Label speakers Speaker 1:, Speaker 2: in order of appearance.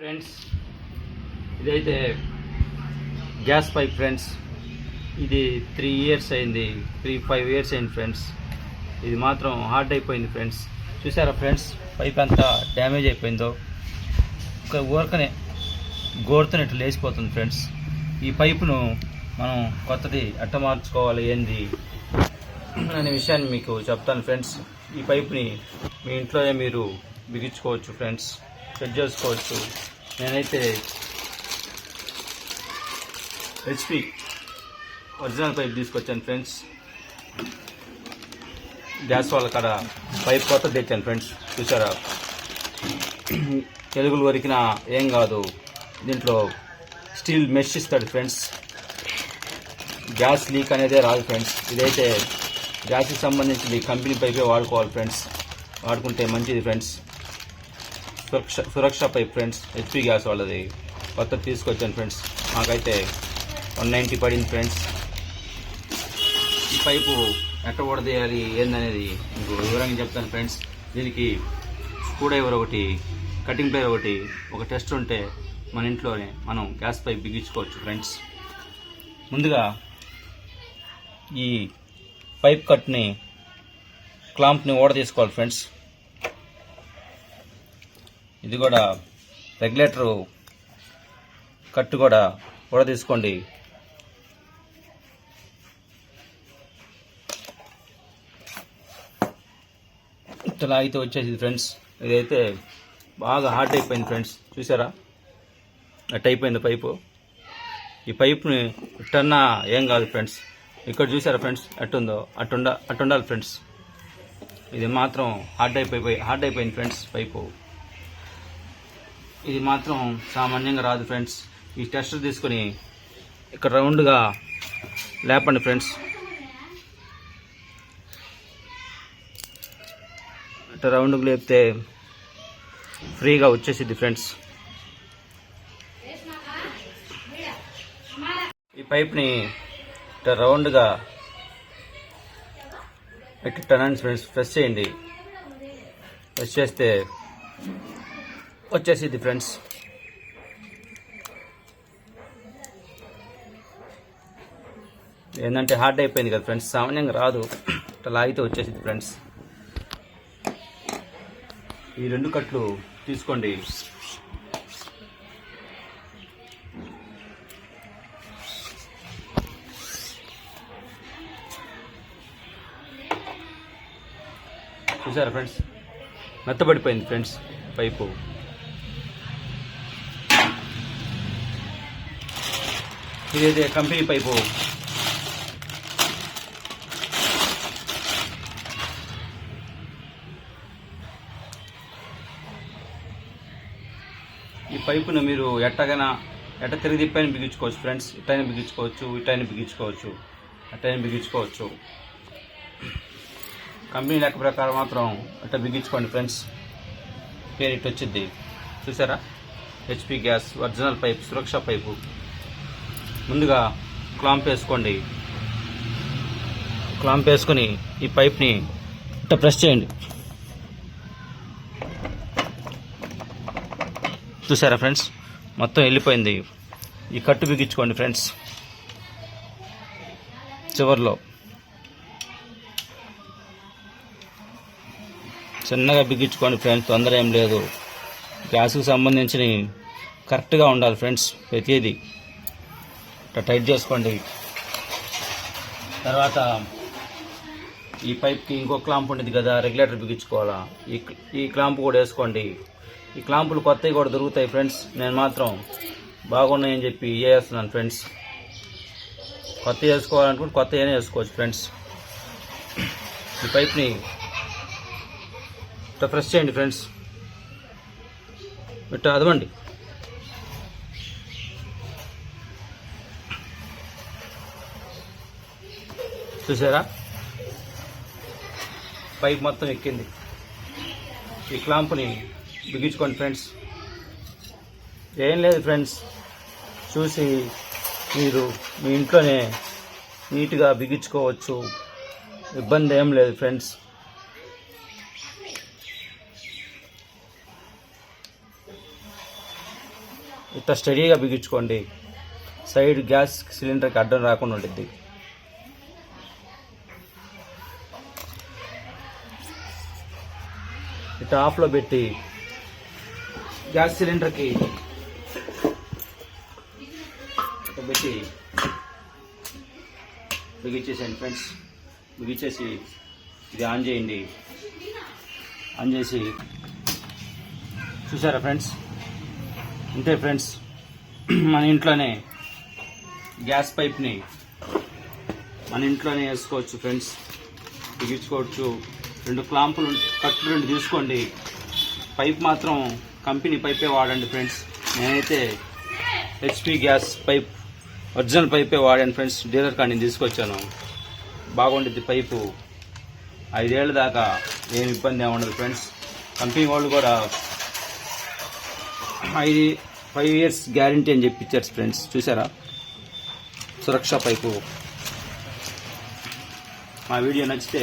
Speaker 1: Friends ఇదైతే gas pipe friends. ఇది three years అయింది త్రీ ఫైవ్ ఇయర్స్ అయింది ఫ్రెండ్స్. ఇది మాత్రం హార్డ్ అయిపోయింది ఫ్రెండ్స్. చూసారా ఫ్రెండ్స్ పైప్ అంతా డ్యామేజ్ అయిపోయిందో? ఒక ఊరకనే గోరుతున్నట్టు లేచిపోతుంది ఫ్రెండ్స్. ఈ పైపును మనం కొత్తది అట్ట మార్చుకోవాలి ఏంది అనే విషయాన్ని మీకు చెప్తాను ఫ్రెండ్స్. ఈ పైప్ని మీ ఇంట్లోనే మీరు బిగించుకోవచ్చు ఫ్రెండ్స్. సెట్ చేసుకోవచ్చు. నేనైతే హెచ్పి ఒరిజినల్ పైప్ తీసుకొచ్చాను ఫ్రెండ్స్ గ్యాస్ వాళ్ళ కాడ పైప్ కొత్త తెచ్చాను ఫ్రెండ్స్ చూసారా? తెలుగులు వరికిన ఏం కాదు. దీంట్లో స్టీల్ మెష్ ఇస్తాడు ఫ్రెండ్స్ గ్యాస్ లీక్ అనేదే రాదు ఫ్రెండ్స్ ఇదైతే గ్యాస్కి సంబంధించి కంపెనీ పైపే వాడుకోవాలి ఫ్రెండ్స్ వాడుకుంటే మంచిది ఫ్రెండ్స్ సురక్ష సురక్షపై ఫ్రెండ్స్ హెచ్పి గ్యాస్ వాళ్ళది. కొత్త తీసుకొచ్చాను ఫ్రెండ్స్ మాకైతే వన్ నైంటీ పడింది ఫ్రెండ్స్ ఈ పైపు ఎట్ట ఊడదీయాలి ఏందనేది మీకు వివరంగా చెప్తాను ఫ్రెండ్స్ దీనికి స్క్రూ డ్రైవర్ ఒకటి కటింగ్ ప్లేయర్ ఒకటి ఒక టెస్ట్ ఉంటే మన ఇంట్లోనే మనం గ్యాస్ పైప్ బిగించుకోవచ్చు ఫ్రెండ్స్ ముందుగా ఈ పైప్ కట్ని క్లాంప్ని ఓడ తీసుకోవాలి ఫ్రెండ్స్ ఇది కూడా రెగ్యులేటరు కట్టు కూడా కూడా తీసుకోండి ఇట్లా అయితే వచ్చేసింది ఫ్రెండ్స్. ఇదైతే బాగా హార్డ్ అయిపోయింది ఫ్రెండ్స్. చూసారా? అట్ అయిపోయింది పైపు. ఈ పైప్ని ఇట్టన్నా ఏం కాదు ఫ్రెండ్స్. ఇక్కడ చూసారా ఫ్రెండ్స్? అట్టుందో అట్టుండ అట్టుండాలి ఫ్రెండ్స్. ఇది మాత్రం హార్డ్ అయిపోయి హార్డ్ అయిపోయింది ఫ్రెండ్స్ పైపు. ఇది మాత్రం సామాన్యంగా రాదు ఫ్రెండ్స్. ఈ టెస్టర్ తీసుకొని ఇక్కడ రౌండ్గా లేపండి ఫ్రెండ్స్. ఇట్లా రౌండ్కి లేపితే ఫ్రీగా వచ్చేసిద్ది ఫ్రెండ్స్. ఈ పైప్ని ఇట్లా రౌండ్గా పెట్టి టనండి ఫ్రెండ్స్ ప్రెస్ చేయండి. ప్రెస్ చేస్తే వచ్చేసిద్ది ఫ్రెండ్స్ ఏంటంటే హార్డ్ అయిపోయింది కదా ఫ్రెండ్స్ సామాన్యంగా రాదు. ఇట్లా లాగితే వచ్చేసింది ఫ్రెండ్స్ ఈ రెండు కట్లు తీసుకోండి. చూసారా ఫ్రెండ్స్ మెత్తబడిపోయింది ఫ్రెండ్స్ పైపు. ఇదైతే కంపెనీ పైపు. ఈ పైపును మీరు ఎట్టగైనా ఎట్ట తిరిగి తిప్పైన బిగించుకోవచ్చు ఫ్రెండ్స్. ఇట్టైనా బిగించుకోవచ్చు ఇట్టైనా బిగించుకోవచ్చు అట్టైనా బిగించుకోవచ్చు. కంపెనీ లెక్క ప్రకారం మాత్రం అట్ట బిగించుకోండి ఫ్రెండ్స్. పేరు ఇటు వచ్చింది చూసారా? HP gas original pipe Suraksha pipe. ముందుగా క్లాంప్ వేసుకోండి. క్లాంప్ వేసుకొని ఈ పైప్ని ఇట్ట ప్రెస్ చేయండి. చూసారా ఫ్రెండ్స్? మొత్తం వెళ్ళిపోయింది. ఈ కట్టు బిగించుకోండి ఫ్రెండ్స్. చివర్లో. చిన్నగా బిగించుకోండి ఫ్రెండ్స్ తొందర ఏం లేదు. గ్యాస్కి సంబంధించిన కరెక్ట్గా ఉండాలి ఫ్రెండ్స్ ప్రతిదీ. టైట్ చేసుకోండి. తర్వాత ఈ పైప్కి ఇంకో క్లాంప్ ఉండేది కదా రెగ్యులేటర్ బిగించుకోవాలా? ఈ ఈ క్లాంప్ కూడా వేసుకోండి. ఈ క్లాంపులు కొత్తవి కూడా దొరుకుతాయి ఫ్రెండ్స్. నేను మాత్రం బాగున్నాయని చెప్పి వేస్తున్నాను ఫ్రెండ్స్. కొత్త వేసుకోవాలనుకుంటే కొత్త ఏనే వేసుకోవచ్చు ఫ్రెండ్స్. ఈ పైప్ని ఇట్లా ఫ్రెష్ చేయండి ఫ్రెండ్స్. ఇట్లా అదవండి. చూసారా? పైప్ మొత్తం ఎక్కింది. ఈ క్లాంప్ని బిగించుకోండి ఫ్రెండ్స్. ఏం లేదు ఫ్రెండ్స్. చూసి మీరు మీ ఇంట్లోనే నీట్గా బిగించుకోవచ్చు. ఇబ్బంది ఏం లేదు ఫ్రెండ్స్. ఇట్లా స్టడీగా బిగించుకోండి. సైడ్ గ్యాస్ సిలిండర్కి అడ్డం రాకుండా ఉంటుంది ఇట్లా ఆఫ్లో పెట్టి గ్యాస్ సిలిండర్కి పెట్టి బిగించేసేయండి ఫ్రెండ్స్. బిగించేసి ఇది ఆన్ చేయండి. ఆన్ చేసి చూసారా ఫ్రెండ్స్? అంతే ఫ్రెండ్స్. మన ఇంట్లోనే గ్యాస్ పైప్ని మన ఇంట్లోనే వేసుకోవచ్చు ఫ్రెండ్స్. బిగించుకోవచ్చు. రెండు క్లాంపులు కట్లు రెండు తీసుకోండి. పైప్ మాత్రం కంపెనీ పైపే వాడండి ఫ్రెండ్స్. నేనైతే హెచ్పి గ్యాస్ పైప్ ఒరిజినల్ పైపే వాడాను ఫ్రెండ్స్. డీలర్ కాడ నేను తీసుకొచ్చాను. బాగుంటుంది పైపు. ఐదేళ్ళ దాకా ఏం ఇబ్బంది ఏమి ఉండదు ఫ్రెండ్స్. కంపెనీ వాళ్ళు కూడా ఐదు ఫైవ్ ఇయర్స్ గ్యారంటీ అని చెప్పి ఇచ్చారు ఫ్రెండ్స్. చూసారా? సురక్ష పైపు. మా వీడియో నచ్చితే